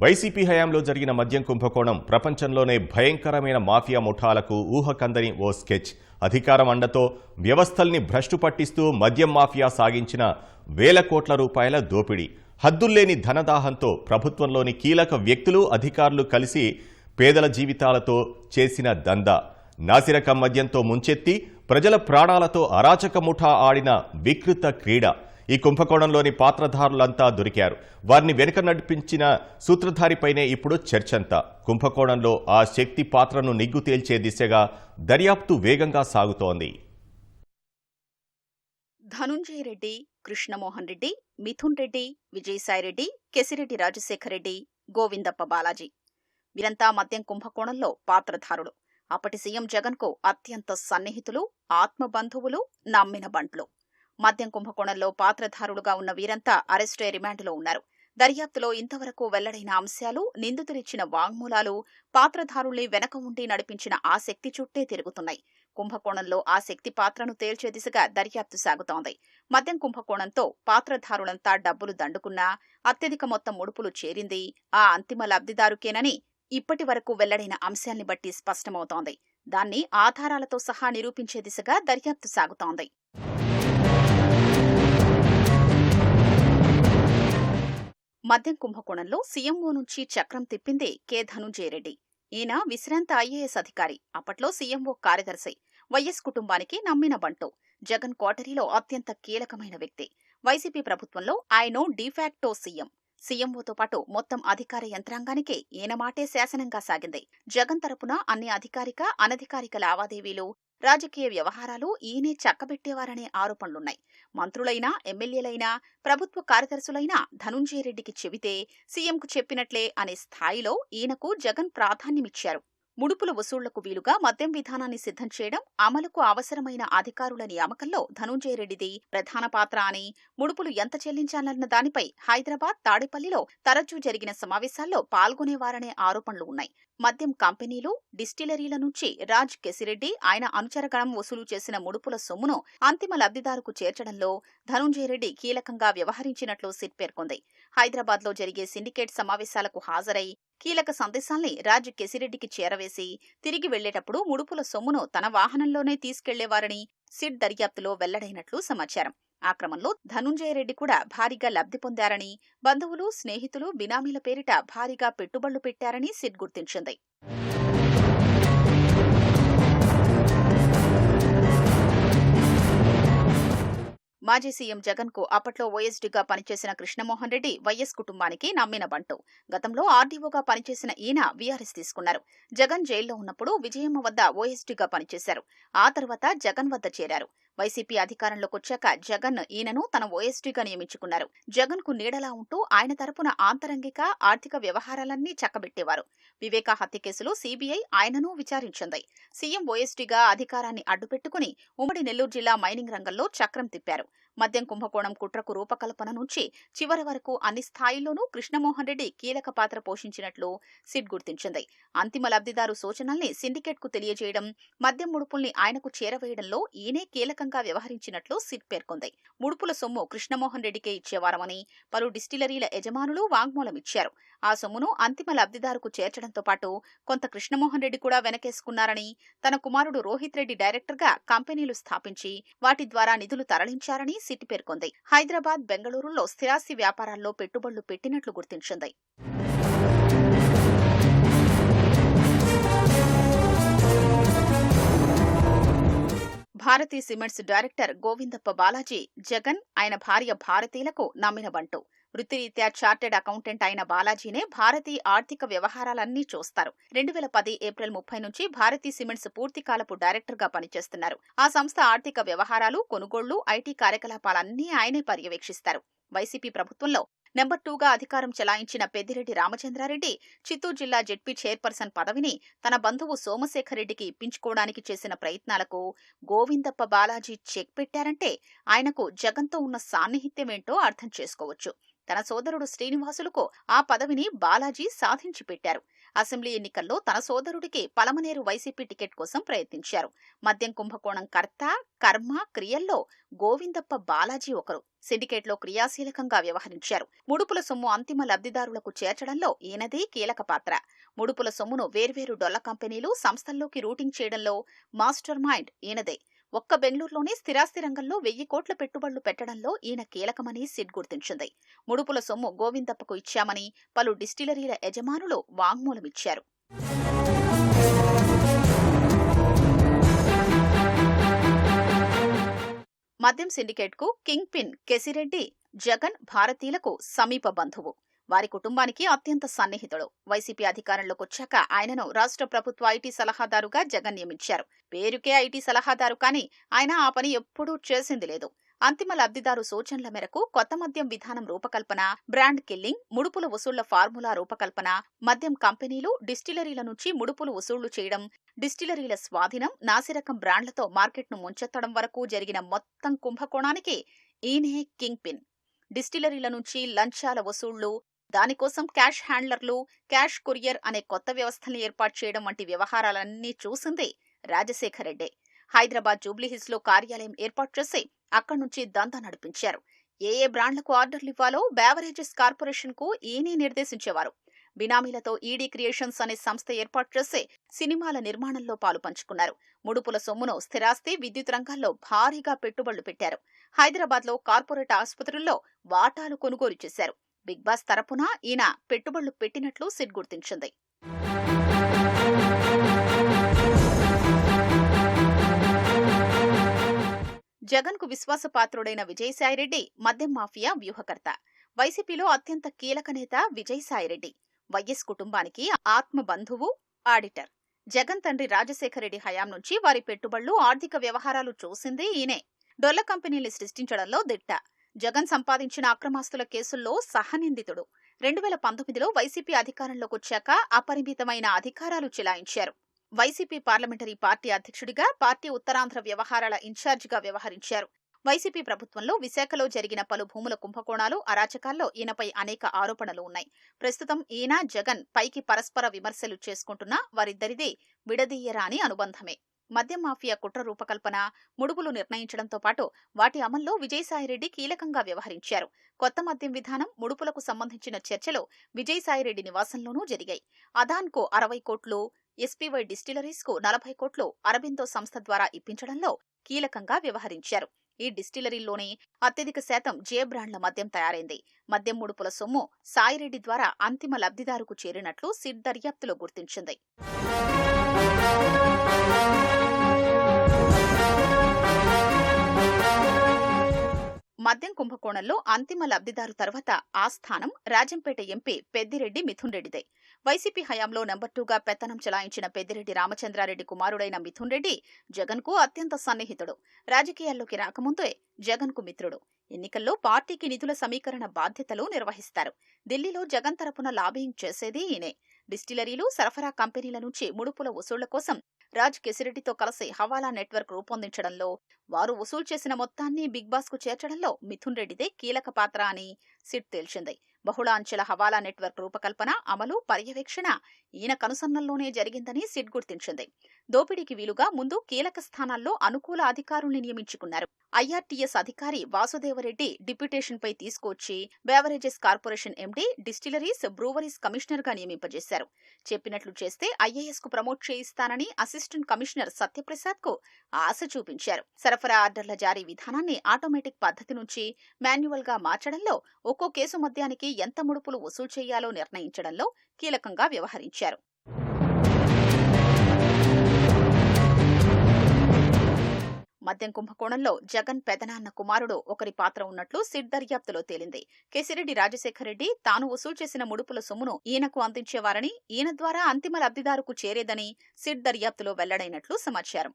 YCP హయాంలో జరిగిన మద్యం కుంభకోణం ప్రపంచంలోనే భయంకరమైన మాఫియా ముఠాలకు ఊహకందని ఓ స్కెచ్. అధికారం అండతో వ్యవస్థల్ని భ్రష్టు పట్టిస్తూ మద్యం మాఫియా సాగించిన వేల కోట్ల రూపాయల దోపిడీ. హద్దుల్లేని ధనదాహంతో ప్రభుత్వంలోని కీలక వ్యక్తులు అధికారులు కలిసి పేదల జీవితాలతో చేసిన దందా. నాసిరకం మద్యంతో ముంచెత్తి ప్రజల ప్రాణాలతో అరాచక ముఠా ఆడిన వికృత క్రీడ. ఈ కుంభకోణంలోని పాత్రధారులంతా దొరికారు. వారిని వెనుక నడిపించిన సూత్రధారిపైనే ఇప్పుడు చర్చంతా. కుంభకోణంలో ఆ శక్తి పాత్రను నిగ్గు తేల్చే దిశగా దర్యాప్తు వేగంగా సాగుతోంది. ధనుంజయ రెడ్డి కృష్ణమోహన్ రెడ్డి మిథున్ రెడ్డి విజయసాయిరెడ్డి కెసిరెడ్డి రాజశేఖర్ రెడ్డి గోవిందప్ప బాలాజీ. వీరంతా మద్యం కుంభకోణంలో పాత్రధారులు. అప్పటి సీఎం జగన్కు అత్యంత సన్నిహితులు ఆత్మబంధువులు నమ్మిన బంట్లు మద్యం కుంభకోణంలో పాత్రధారులుగా ఉన్న వీరంతా అరెస్టే రిమాండ్లో ఉన్నారు. దర్యాప్తులో ఇంతవరకు వెల్లడైన అంశాలు నిందితులిచ్చిన వాంగ్మూలాలు పాత్రధారుల్ని వెనక ఉండి నడిపించిన ఆ శక్తి చుట్టే తిరుగుతున్నాయి. కుంభకోణంలో ఆ శక్తి పాత్రను తేల్చే దిశగా దర్యాప్తు సాగుతోంది. మద్యం కుంభకోణంతో పాత్రధారులంతా డబ్బులు దండుకున్నా అత్యధిక మొత్తం ముడుపులు చేరింది ఆ అంతిమ లబ్ధిదారుకేనని ఇప్పటి వరకు వెల్లడైన అంశాల్ని బట్టి స్పష్టమవుతోంది. దాన్ని ఆధారాలతో సహా నిరూపించే దిశగా దర్యాప్తు సాగుతోంది. మద్యం కుంభకోణంలో సీఎంఓ నుంచి చక్రం తిప్పిందే కె. ధనుంజయ రెడ్డి ఈయన విశ్రాంత ఐఏఎస్ అధికారి. అప్పట్లో సీఎంఓ కార్యదర్శి. వైఎస్ కుటుంబానికి నమ్మిన బంటు. జగన్ కోటరీలో అత్యంత కీలకమైన వ్యక్తి. వైసీపీ ప్రభుత్వంలో ఆయన డిఫాక్టో సీఎం. సీఎంఓతో పాటు మొత్తం అధికార యంత్రాంగానికే ఈయన మాటే శాసనంగా సాగింది. జగన్ తరపున అన్ని అధికారిక అనధికారిక లావాదేవీలు రాజకీయ వ్యవహారాలు ఈయనే చక్కబెట్టేవారనే ఆరోపణలున్నాయి. మంత్రులైనా ఎమ్మెల్యేలైనా ప్రభుత్వ కార్యదర్శులైనా ధనుంజయ రెడ్డికి చెబితే సీఎంకు చెప్పినట్లే అనే స్థాయిలో ఈయనకు జగన్ ప్రాధాన్యమిచ్చారు. ముడుపుల వసూళ్ళకు వీలుగా మద్యం విధానాన్ని సిద్ధం చేయడం అమలుకు అవసరమైన అధికారుల నియామకంలో ధనుంజయ రెడ్డిది ప్రధాన పాత్ర అని ముడుపులు ఎంత చెల్లించాలన్న దానిపై హైదరాబాద్ తాడేపల్లిలో తరచూ జరిగిన సమావేశాల్లో పాల్గొనేవారనే ఆరోపణలు ఉన్నాయి. మద్యం కంపెనీలు డిస్టిలరీల నుంచి రాజ్ కెసిరెడ్డి ఆయన అనుచరగణం వసూలు చేసిన ముడుపుల సొమ్మును అంతిమ లబ్ధిదారుకు చేర్చడంలో ధనుంజయ రెడ్డి కీలకంగా వ్యవహరించినట్లు సిట్ పేర్కొంది. హైదరాబాద్లో జరిగే సిండికేట్ సమావేశాలకు హాజరై కీలక సందేశాల్ని రాజ్ కెసిరెడ్డికి చేరవేసి తిరిగి వెళ్ళేటప్పుడు ముడుపుల సొమ్మును తన వాహనంలోనే తీసుకెళ్ళేవారని సిట్ దర్యాప్తులో వెల్లడైనట్లు సమాచారం. ఆ క్రమంలో ధనుంజయ రెడ్డి కూడా భారీగా లబ్ధి పొందారని బంధువులు స్నేహితులు బినామీల పేరిట భారీగా పెట్టుబడులు పెట్టారని సిట్ గుర్తించింది. మాజీ సీఎం జగన్కు అప్పట్లో ఓఎస్డీగా పనిచేసిన కృష్ణమోహన్ రెడ్డి వైఎస్ కుటుంబానికి నమ్మిన బంటు. గతంలో ఆర్డీఓగా పనిచేసిన ఈయన వీఆర్ఎస్ తీసుకున్నారు. జగన్ జైల్లో ఉన్నప్పుడు విజయమ్మ వద్ద ఓఎస్డీగా పనిచేశారు. ఆ తర్వాత జగన్ వద్ద చేరారు. వైసీపీ అధికారంలోకి వచ్చాక జగన్ ఈయనను తన ఓఎస్టీగా నియమించుకున్నారు. జగన్కు నీడలా ఉంటూ ఆయన తరపున ఆంతరంగిక ఆర్థిక వ్యవహారాలన్నీ చక్కబెట్టేవారు. వివేక హత్య కేసులో సీబీఐ ఆయనను విచారించింది. సీఎం ఓఎస్టీగా అధికారాన్ని అడ్డుపెట్టుకుని ఉమ్మడి నెల్లూరు జిల్లా మైనింగ్ రంగంలో చక్రం తిప్పారు. మద్యం కుంభకోణం కుట్రకు రూపకల్పన నుంచి చివరి వరకు అన్ని స్థాయిల్లోనూ కృష్ణమోహన్ రెడ్డి కీలక పాత్ర పోషించినట్లు సిట్ గుర్తించింది. అంతిమ లబ్ధిదారు సూచనల్ని సిండికేట్కు తెలియజేయడం మద్యం ముడుపుల్ని ఆయనకు చేరవేయడంలో ఈయనే కీలకంగా వ్యవహరించినట్లు సిట్ పేర్కొంది. ముడుపుల సొమ్ము కృష్ణమోహన్ రెడ్డికే ఇచ్చేవారమని పలు డిస్టిలరీల యజమానులు వాంగ్మూలం ఇచ్చారు ఆ సొమ్మును అంతిమ లబ్ధిదారుకు చేర్చడంతో పాటు కొంత కృష్ణమోహన్ రెడ్డి కూడా వెనకేసుకున్నారని తన కుమారుడు రోహిత్ రెడ్డి డైరెక్టర్గా కంపెనీలు స్థాపించి వాటి ద్వారా నిధులు తరలించారని సిట్ పేర్కొంది. హైదరాబాద్ బెంగళూరులో స్థిరాస్తి వ్యాపారాల్లో పెట్టుబడులు పెట్టినట్లు గుర్తించింది. భారతీ సిమెంట్స్ డైరెక్టర్ గోవిందప్ప బాలాజీ జగన్ ఆయన భార్య భారతీలకు నమ్మినవంటూ వృత్తిరీత్యా చార్టెడ్ అకౌంటెంట్ అయిన బాలాజీనే భారతీ ఆర్థిక వ్యవహారాలన్నీ చూస్తారు. రెండు వేల పది ఏప్రిల్ ముప్పై నుంచి భారతీ సిమెంట్స్ పూర్తికాలపు డైరెక్టర్గా పనిచేస్తున్నారు. ఆ సంస్థ ఆర్థిక వ్యవహారాలు కొనుగోళ్ళు ఐటీ కార్యకలాపాలన్నీ ఆయనే పర్యవేక్షిస్తారు. వైసీపీ ప్రభుత్వంలో నెంబర్ టూగా అధికారం చెలాయించిన పెద్దిరెడ్డి రామచంద్రారెడ్డి చిత్తూరు జిల్లా జెడ్పీ చైర్పర్సన్ పదవిని తన బంధువు సోమశేఖర్ రెడ్డికి ఇప్పించుకోవడానికి చేసిన ప్రయత్నాలకు గోవిందప్ప బాలాజీ చెక్ పెట్టారంటే ఆయనకు జగన్తో ఉన్న సాన్నిహిత్యమేంటో అర్థం చేసుకోవచ్చు. తన సోదరుడు శ్రీనివాసులకు ఆ పదవిని బాలాజీ సాధించి పెట్టారు. అసెంబ్లీ ఎన్నికల్లో తన సోదరుడికి పలమనేరు వైసీపీ టికెట్ కోసం ప్రయత్నించారు. మద్యం కుంభకోణం కర్త కర్మ క్రియల్లో గోవిందప్ప బాలాజీ ఒకరు. సిండికేట్లో క్రియాశీలకంగా వ్యవహరించారు. ముడుపుల సొమ్ము అంతిమ లబ్ధిదారులకు చేర్చడంలో ఈయనదే కీలక పాత్ర. ముడుపుల సొమ్మును వేర్వేరు డొల్ల కంపెనీలు సంస్థల్లోకి రూటింగ్ చేయడంలో మాస్టర్ మైండ్ ఈయనదే. ఒక్క బెంగళూరులోనే స్థిరాస్తి రంగంలో వెయ్యి కోట్ల పెట్టుబడులు పెట్టడంలో ఈయన కీలకమని సిడ్ గుర్తించింది. ముడుపుల సొమ్ము గోవిందప్పకు ఇచ్చామని పలు డిస్టిలరీల యజమానులు వాంగ్మూలమిచ్చారు. మద్యం సిండికేట్కు కింగ్ పిన్ కెసిరెడ్డి జగన్ భారతీయులకు సమీప బంధువు. వారి కుటుంబానికి అత్యంత సన్నిహితుడు. వైసీపీ అధికారంలోకి వచ్చాక ఆయనను రాష్ట్ర ప్రభుత్వ ఐటీ సలహాదారుగా జగన్ నియమించారు. పేరుకే ఐటీ సలహాదారు కానీ ఆయన ఆ పని ఎప్పుడూ చేసింది లేదు. అంతిమ లబ్ధిదారు సూచనల మేరకు కొత్త మద్యం విధానం రూపకల్పన బ్రాండ్ కిల్లింగ్ ముడుపుల వసూళ్ళ ఫార్ములా రూపకల్పన మద్యం కంపెనీలు డిస్టిలరీల నుంచి ముడుపులు వసూళ్ళు చేయడం డిస్టిలరీల స్వాధీనం నాసిరకం బ్రాండ్లతో మార్కెట్ను ముంచెత్తడం వరకు జరిగిన మొత్తం కుంభకోణానికి ఈయనే కింగ్ పిన్. డిస్టిలరీల నుంచి లంచాల వసూళ్ళు దానికోసం క్యాష్ హ్యాండ్లర్లు క్యాష్ కొరియర్ అనే కొత్త వ్యవస్థల్ని ఏర్పాటు చేయడం వంటి వ్యవహారాలన్నీ చూసిందే రాజశేఖరరెడ్డి. హైదరాబాద్ జూబ్లీహిల్స్లో కార్యాలయం ఏర్పాటు చేసి అక్కడి నుంచి దందా నడిపించారు. ఏ ఏ బ్రాండ్లకు ఆర్డర్లు ఇవ్వాలో బేవరేజెస్ కార్పొరేషన్కు ఈయనే నిర్దేశించేవారు. బినామీలతో ఈడీ క్రియేషన్స్ అనే సంస్థ ఏర్పాటు చేసి సినిమాల నిర్మాణంలో పాలు పంచుకున్నారు. ముడుపుల సొమ్మును స్థిరాస్తి విద్యుత్ రంగాల్లో భారీగా పెట్టుబడులు పెట్టారు. హైదరాబాద్లో కార్పొరేట్ ఆసుపత్రుల్లో వాటాలు కొనుగోలు చేశారు. బిగ్ బాస్ తరపున ఈయన పెట్టుబడులు పెట్టినట్లు సిడ్ గుర్తించింది. జగన్కు విశ్వాసపాత్రుడైన విజయసాయిరెడ్డి మద్యం మాఫియా వ్యూహకర్త. వైసీపీలో అత్యంత కీలక నేత విజయసాయిరెడ్డి. వైఎస్ కుటుంబానికి ఆత్మ బంధువు ఆడిటర్. జగన్ తండ్రి రాజశేఖర రెడ్డి హయాం నుంచి వారి పెట్టుబడులు ఆర్థిక వ్యవహారాలు చూసింది ఈయనే. డొల్ల కంపెనీలు సృష్టించడంలో దిట్ట. జగన్ సంపాదించిన అక్రమాస్తుల కేసుల్లో సహనిందితుడు. రెండు వేల పంతొమ్మిదిలో వైసీపీ అధికారంలోకి వచ్చాక అపరిమితమైన అధికారాలు చెలాయించారు. వైసీపీ పార్లమెంటరీ పార్టీ అధ్యక్షుడిగా పార్టీ ఉత్తరాంధ్ర వ్యవహారాల ఇన్ఛార్జిగా వ్యవహరించారు. వైసీపీ ప్రభుత్వంలో విశాఖలో జరిగిన పలు భూముల కుంభకోణాలు అరాచకాల్లో ఈయనపై అనేక ఆరోపణలు ఉన్నాయి. ప్రస్తుతం ఈయన జగన్ పైకి పరస్పర విమర్శలు చేసుకుంటున్నా వారిద్దరిదే విడదీయరాని అనుబంధమే. మద్యం మాఫియా కుట్ర రూపకల్పన ముడుపులు నిర్ణయించడంతో పాటు వాటి అమల్లో విజయసాయిరెడ్డి కీలకంగా వ్యవహరించారు. కొత్త మద్యం విధానం ముడుపులకు సంబంధించిన చర్చలు విజయసాయిరెడ్డి నివాసంలోనూ జరిగాయి. అదాన్కు అరవై కోట్లు ఎస్పీవై డిస్టిలరీస్కు నలభై కోట్లు అరబిందో సంస్థ ద్వారా ఇప్పించడంలో కీలకంగా వ్యవహరించారు. ఈ డిస్టిలరీల్లోనే అత్యధిక శాతం జే బ్రాండ్ల మద్యం తయారైంది. మద్యం ముడుపుల సొమ్ము సాయిరెడ్డి ద్వారా అంతిమ లబ్ధిదారుకు చేరినట్లు సిడ్ దర్యాప్తులో గుర్తించింది. మద్యం కుంభకోణంలో అంతిమ లబ్ధిదారు తర్వాత ఆ స్థానం రాజంపేట ఎంపీ పెద్దిరెడ్డి మిథున్ రెడ్డిదే. వైసీపీ హయాంలో నెంబర్ టూగా పెత్తనం చెలాయించిన పెద్దిరెడ్డి రామచంద్రారెడ్డి కుమారుడైన మిథున్ రెడ్డి జగన్కు అత్యంత సన్నిహితుడు. రాజకీయాల్లోకి రాకముందే జగన్కు మిత్రుడు. ఎన్నికల్లో పార్టీకి నిధుల సమీకరణ బాధ్యతలు నిర్వహిస్తారు. ఢిల్లీలో జగన్ తరపున లాబింగ్ చేసేది ఈయనే. డిస్టిలరీలు సరఫరా కంపెనీల నుంచి ముడుపుల వసూళ్ళ కోసం రాజ్ కెసిరెడ్డితో కలిసి హవాలా నెట్వర్క్ రూపొందించడంలో వారు వసూలు చేసిన మొత్తాన్ని బిగ్ బాస్కు చేర్చడంలో మిథున్ రెడ్డిదే కీలక పాత్ర అని సిట్ తేల్చింది బహుళాంచెల హవాలా నెట్వర్క్ రూపకల్పన అమలు పర్యవేక్షణ ఈయన కనుసన్నల్లోనే జరిగిందని సిట్ గుర్తించింది. దోపిడీకి వీలుగా ముందు కీలక స్థానాల్లో అనుకూల అధికారుల్ని నియమించుకున్నారు. ఐఆర్టీఎస్ అధికారి వాసుదేవరెడ్డి డిప్యుటేషన్ పై తీసుకొచ్చి beverages corporation MD distilleries breweries కమిషనర్గా నియమింపజేశారు. చెప్పినట్లు చేస్తే ఐఏఎస్కు ప్రమోట్ చేయిస్తానని అసిస్టెంట్ కమిషనర్ సత్యప్రసాద్కు ఆశ చూపించారు. సరఫరా ఆర్డర్ల జారీ విధానాన్ని ఆటోమేటిక్ పద్ధతి నుంచి మాన్యువల్గా మార్చడంలో ఒక్కో కేసు మద్యానికి ఎంత ముడుపులు వసూలు చేయాలో నిర్ణయించడంలో కీలకంగా వ్యవహరించారు. మద్యం కుంభకోణంలో జగన్ పెదనాన్న కుమారుడు ఒకరి పాత్ర ఉన్నట్లు సిట్ దర్యాప్తులో తేలింది. కేసిరెడ్డి రాజశేఖర రెడ్డి తాను వసూలు చేసిన ముడుపుల సొమ్మును ఈయనకు అందించేవారని ఈయన ద్వారా అంతిమ లబ్ధిదారుకు చేరేదని సిట్ దర్యాప్తులో వెల్లడైనట్లు సమాచారం.